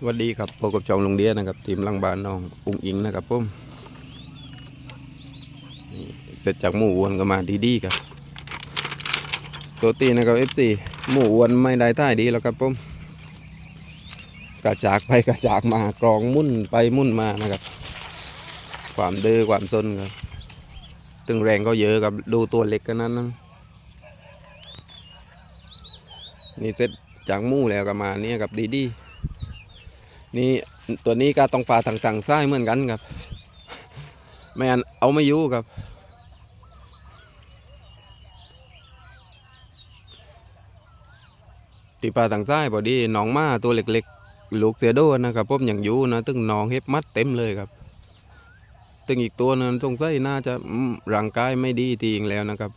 สวัสดีครับพบกับจองลงเดียนะครับ ทีมลังบานน้องปุงอิงนะครับผมเสร็จจากหมู่อวนก็มาดีๆครับตัวตีนะครับ FC หมู่อวนไม่ได้ท่ายดีแล้วครับผมกระจากไปกระจากมากรองมุ่นไปมุ่นมานะครับ ความเดือความซนครับตึงแรงก็เยอะครับดูตัวเล็กกันนั้นนะนี่เสร็จจากหมู่แล้วก็มาเนี่ยกับดีๆ นี่ตัวนี้ก็ต้องปลาต่างๆไส้เหมือนกันครับ ไม่อันเอาไม่อยู่ครับ ตีปลาต่างไส้พอดีน้องมาตัวเล็กๆ ลูกเสียโดนนะครับผมอย่างอยู่นะตึงน้องเฮ็บมัดเต็มเลยครับตึงอีกตัวนึงสงสัยน่าจะร่างกายไม่ดีทีเองแล้วนะครับ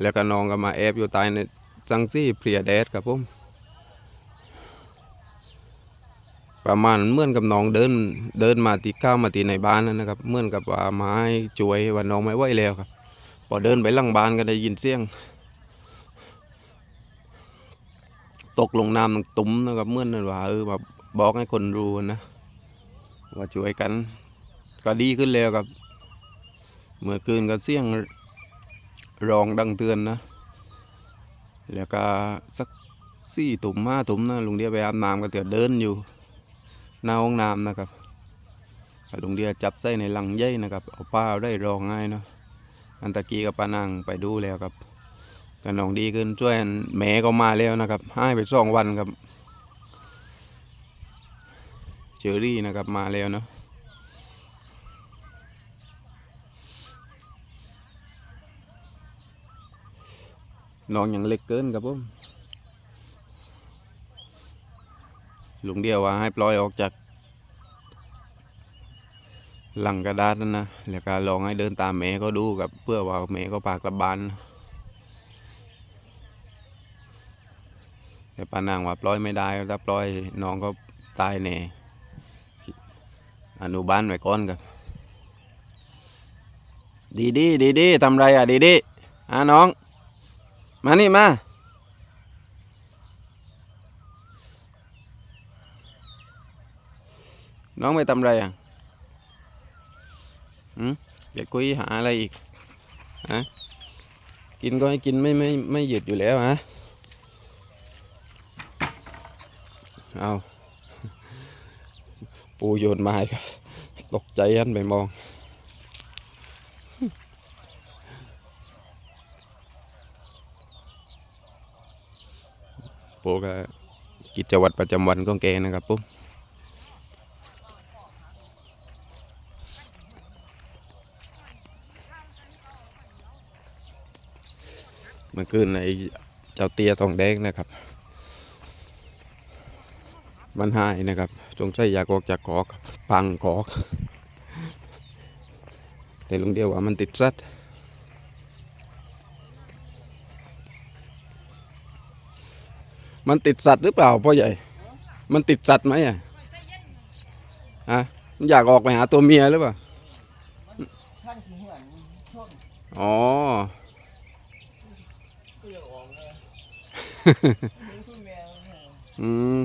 แล้วก็น้องก็มาแอบอยู่ใต้ในจังซี่เพลียแดดครับผม ประมาณเหมื่อนกับน้องเดินเดินมาตีข้าวมาตีในบ้านนั่นนะครับเหมื่อนกับว่าไม้จวยว่าน้องไม่ไหวแล้วครับพอเดินไปหลังบ้านก็ได้ยินเสียง ตกลงน้ำตุ้มนะครับเมื่อนนั่นว่าเออแบบบอกให้คนรู้นะว่าช่วยกัน ก็ดีขึ้นแล้วครับ เมื่อคืนก็เสียงร้องดังเตือนนะ แล้วก็สักสี่ตุ่มห้าตุ่มนะลุงเดียไปอาบน้ำก็เถือเดินอยู่ หน้าห้องน้ำนะครับลุงเดียจับใส่ในลังใยนะครับ เอาป้าได้รองง่ายเนาะอันตะกี้กับป้านางไปดูแล้วครับกันน้องดีขึ้นช่วยแม่ก็มาแล้วนะครับให้ไปสองวันครับเจอรี่นะครับมาแล้วเนาะน้องอยังเล็กเกินครับผม ลุงเดียวว่าให้ปล่อยออกจาก หลังกระดาษนั่นนะแล้วก็ลองให้เดินตามแม่ก็ดูกับเพื่อว่าแม่ก็พากลับบ้านแต่ปานางว่าปล่อยไม่ได้ถ้าปล่อยน้องก็ตายแน่อนุบาลไว้ก่อนครับดีดีดีดีทำไรอะดีดีอะน้อง มานี่มา น้องไปทำอะไรอะหืมอยากคุยหาอะไรอีกฮะกินก็ให้กินไม่ไม่ไม่หยุดอยู่แล้วฮะเอาปูโยนไม้ครับ ตกใจยันไปมองปูก็กิจวัตรประจำวันของแกนะครับปุ๊บ มื่อคืนไอ้เจ้าเตียทองแดงนะครับ มันหายนะครับจงใจอยากออกจากกอกพังกอก แต่ลุงเดียวว่ามันติดสัตว์มันติดสัตว์หรือเปล่าพ่อใหญ่ มันติดสัตว์ไหมอะฮะมันอยากออกไปหาตัวเมียหรือเปล่าอนชนอ๋อ เปลือกออกเลยเป็นคุณแมวเนี่ย อืม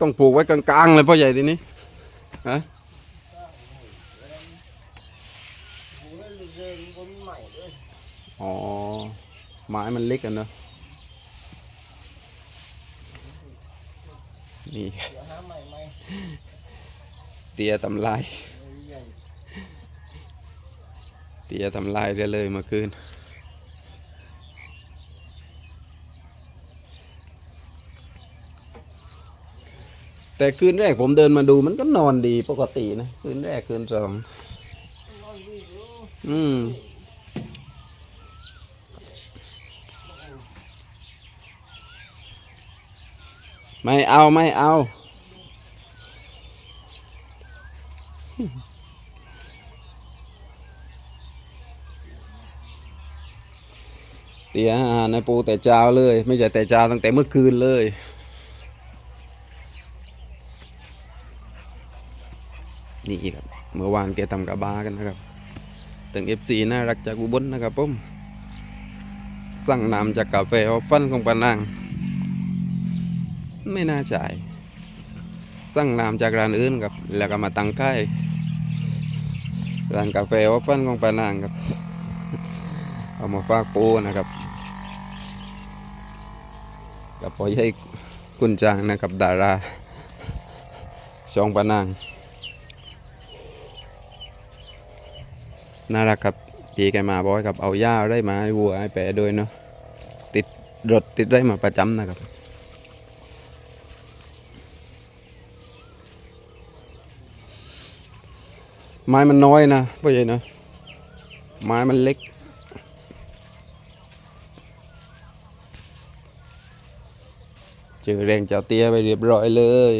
ต้องปลูกไว้กลางๆเลยพ่อใหญ่ทีนี้โอ้ย เดินบนใหม่เลยอ๋อไม้มันเล็กกันเนอะนี่เดี๋ยวหาใหม่ใหม่เตียทำลาย ใหญ่เตียทำลายได้เลยเมื่อคืนแต่คืนแรกผมเดินมาดูมันก็นอนดีปกตินะ คืนแรกคืนสองนอนดี อืมไม่เอาไม่เอา เตี๋ยอาหารในปูแต่เช้าเลย ไม่ใช่แต่เช้าตั้งแต่เมื่อคืนเลยนี่ครับ เมื่อวานแกทำกับบากันนะครับ ถึงเอฟซีน่ารักจากอุบลนะครับผมสั่งน้ำจากกาแฟออฟฟันของปานาง ไม่น่าจ่าย สั่งน้ำจากร้านอื่นครับ แล้วก็มาตั้งค่ายร้านกาแฟออฟฟันของปานางครับ เอามาฝากปูนะครับกับพอใหญ่คุณจางนะครับดาราช่องปานาง น่ารักครับพี่แกมาบอกครับเอาหญ้าได้มาให้วัวให้แปะด้วยเนาะติดรถติดได้มาประจำนะครับไม้มันน้อยนะพ่อใหญ่เนาะไม้มันเล็ก เจอแรงเจ้าเตี้ยไปเรียบร้อยเลย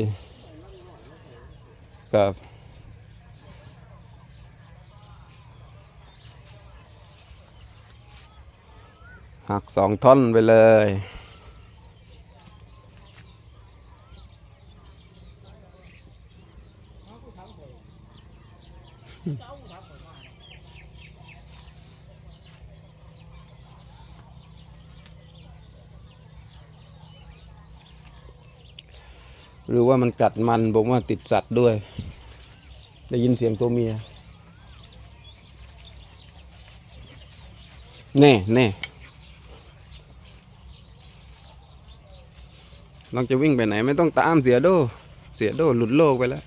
ครับ หักสองท่อนไปเลย หรือว่ามันกัดมันผมว่าติดสัตว์ด้วย ได้ยินเสียงตัวเมีย แน่แน่ ลองจะวิ่งไปไหนไม่ต้องตามเสียโด เสียโดหลุดโลกไปแล้ว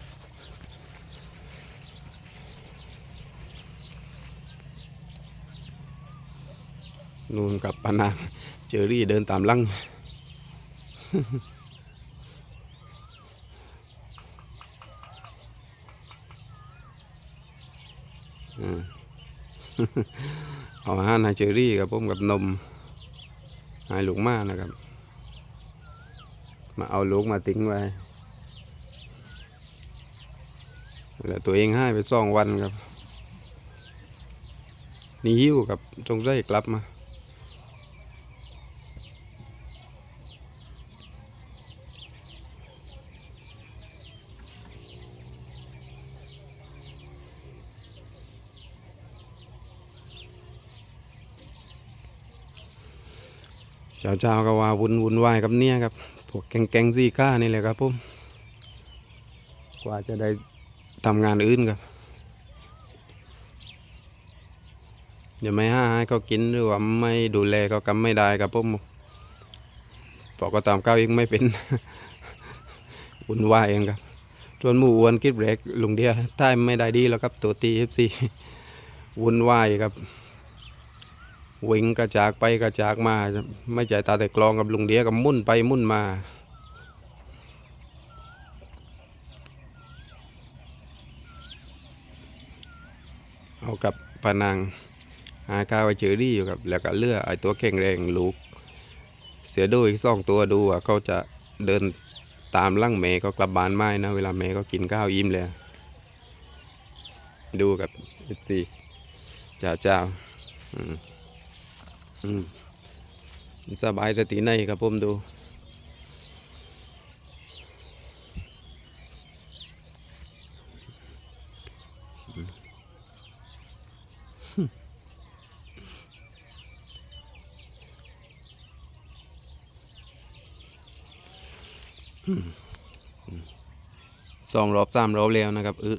นู่นกับปานางเจอรี่เดินตามลังอ่าเอาอาหารให้เจอรี่กับผมกับนมให้ลูกมานะครับ มาเอาลูกมาทิ้งไว้ แล้วตัวเองให้ไปสองวันครับ นี่หิ้วกับจงใจกลับมาเจ้าเจ้าก็ว่าวุ่นวุ่นวายกับเนี่ยครับ พวกแกงแกงซีก้านี่แหละครับผมกว่าจะได้ทำงานอื่นครับอย่าไม่ห้าให้เขากินหรือว่าไม่ดูแลเขากำไม่ได้ครับผมพอก็ตามข้าวเองไม่เป็นวุ่นวายเองครับส่วนหมู่อ้วนคิดเบรกลุงเดียท่าไม่ได้ดีแล้วครับตัวตีเอฟซีวุ่นวายครับ วิ่งกระจากไปกระจากมา ไม่ใจตาแต่กลองกับลุงเดียกับมุ่นไปมุ่นมา เอากับปานางหาข้าไวเจอรี่อยู่ครับแล้วก็เลือไอ้ตัวแข็งแรงลูก เสียด้วยสองตัวดูว่าเขาจะเดินตามลั่งแม่ก็กลับบ้านไม่นะ เวลาแม่ก็กินข้าวอิ่มเลย ดูกับสิเจ้าเจ้าอืม อืมสบายสติในครับผมดูสองรอบสามรอบแล้วนะครับเออ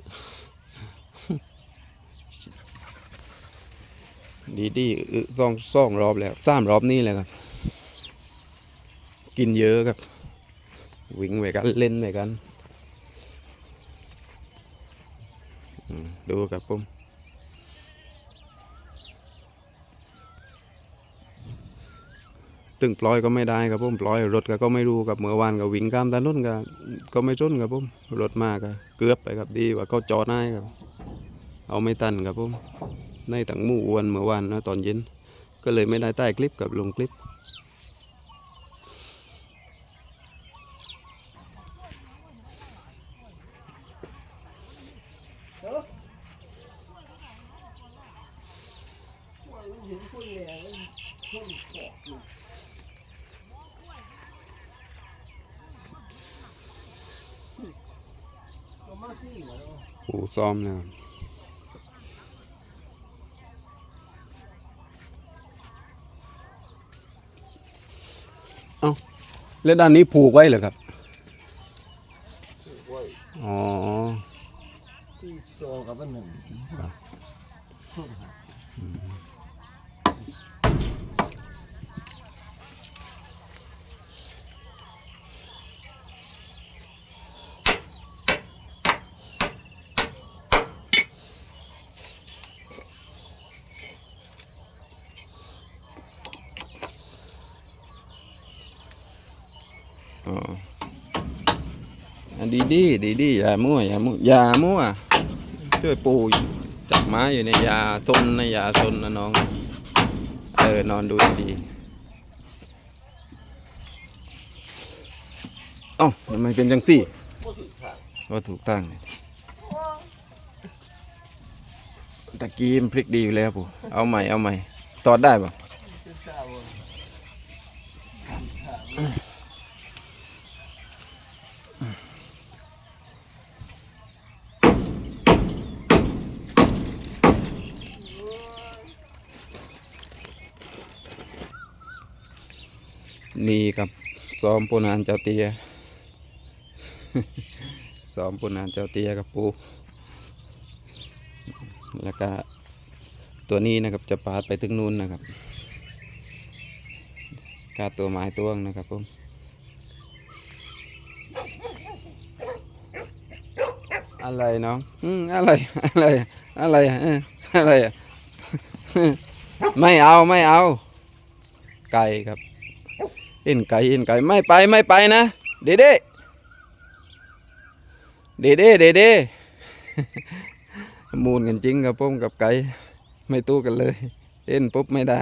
ดีดีเอองสองรอบแล้วสามรอบนี่แหละครับ กินเยอะครับ วิ่งไปกันเล่นไปกันดูครับผมตึงปล่อยก็ไม่ได้ครับผมปล่อยรถก็ก็ไม่รู้ครับเมื่อวานก็วิ่งข้ามถนนก็ก็ไม่ชนครับผมรถมาก็เกือบไปครับดีกว่าเขาจอดให้ครับ เอาไม่ตันครับผม ในตังมู่อวนเมื่อวานนะตอนเย็น ก็เลยไม่ได้ใต้คลิปกับลงคลิป โอ้ซ้อมนะครั เอ้าแล้วด้านนี้ผูกไว้เหรอครับไว้อ๋อที่จอกับอันหนึ่ง ดีดีดีดีอย่ามั่วอย่ามั่วอย่ามั่วช่วยปูจับไม้อยู่ในยาซนในยาซนนะน้อง เออนอนดูดีเอ้าทำไมเป็นจังสี่ว่าถูกตั้งเลยตะกี้มันพลิกดีอยู่แล้วปู่เอาใหม่เอาใหม่ตอดได้ปะ เป็นเจ้าเลย นี่ครับ ซ้อมปูนานเจ้าเตียซ้อมปูนานเจ้าเตียกับปู แล้วก็ตัวนี้นะครับจะปาดไปถึงนู้นนะครับกาตัวไม้ตัวงนะครับผมอะไรน้องอืมอะไร อะไร อะไรอะไร ไม่เอา ไม่เอา ไก่ครับ เอ็นไก่เอ็นไก่ไม่ไปไม่ไปนะ เดเด้เดเด้เดเด้มูนกันจริงครับผมกับไก่ไม่ตู้กันเลย เอ็นปุ๊บไม่ได้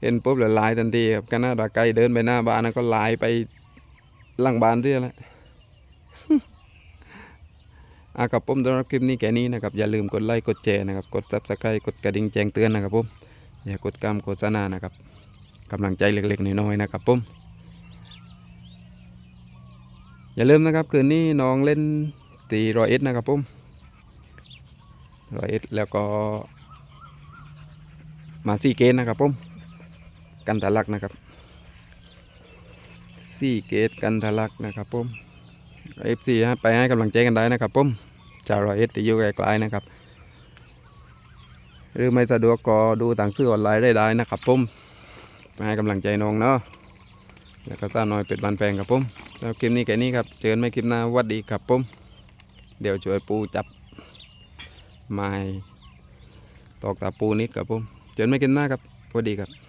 เห็นปุ๊บแล้วลายทันทีครับกันนาดาไก่เดินไปหน้าบ้านก็ลายไปหลังบ้านเรื่อยแล้วอากับผมสำหรับคลิปนี้แค่นี้นะครับ อย่าลืมกดไลค์กดแชร์นะครับ กด subscribe กดกระดิ่งแจ้งเตือนนะครับผม อย่ากดกรรมโฆษณานะครับกำลังใจเล็กๆน้อยๆนะครับผมอย่าลืมนะครับคืนนี้น้องเล่นตีรอยเอ็ดนะครับผมรอยเอ็ดแล้วก็มาซี่เกตนะครับผมกันทะลักนะครับซี่เกตกันทะลักนะครับผมเอฟซีไปให้กำลังใจกันได้นะครับผมชารอยเอ็ดที่อยู่ไกลๆนะครับ หรือไม่สะดวกก็ดูต่างซื้อออนไลน์ได้ได้นะครับผมมาให้กำลังใจน้องเนาะแล้วก็ซ่าน้อยเป็ดบานแปลงครับผมแล้วคลิปนี้แค่นี้ครับเจอกันไม่คลิปหน้าวัดดีครับผมเดี๋ยวช่วยปูจับไม้ตอกตาปูนิดครับผมเจอกันไม่คลิปหน้าครับวัดดีครับ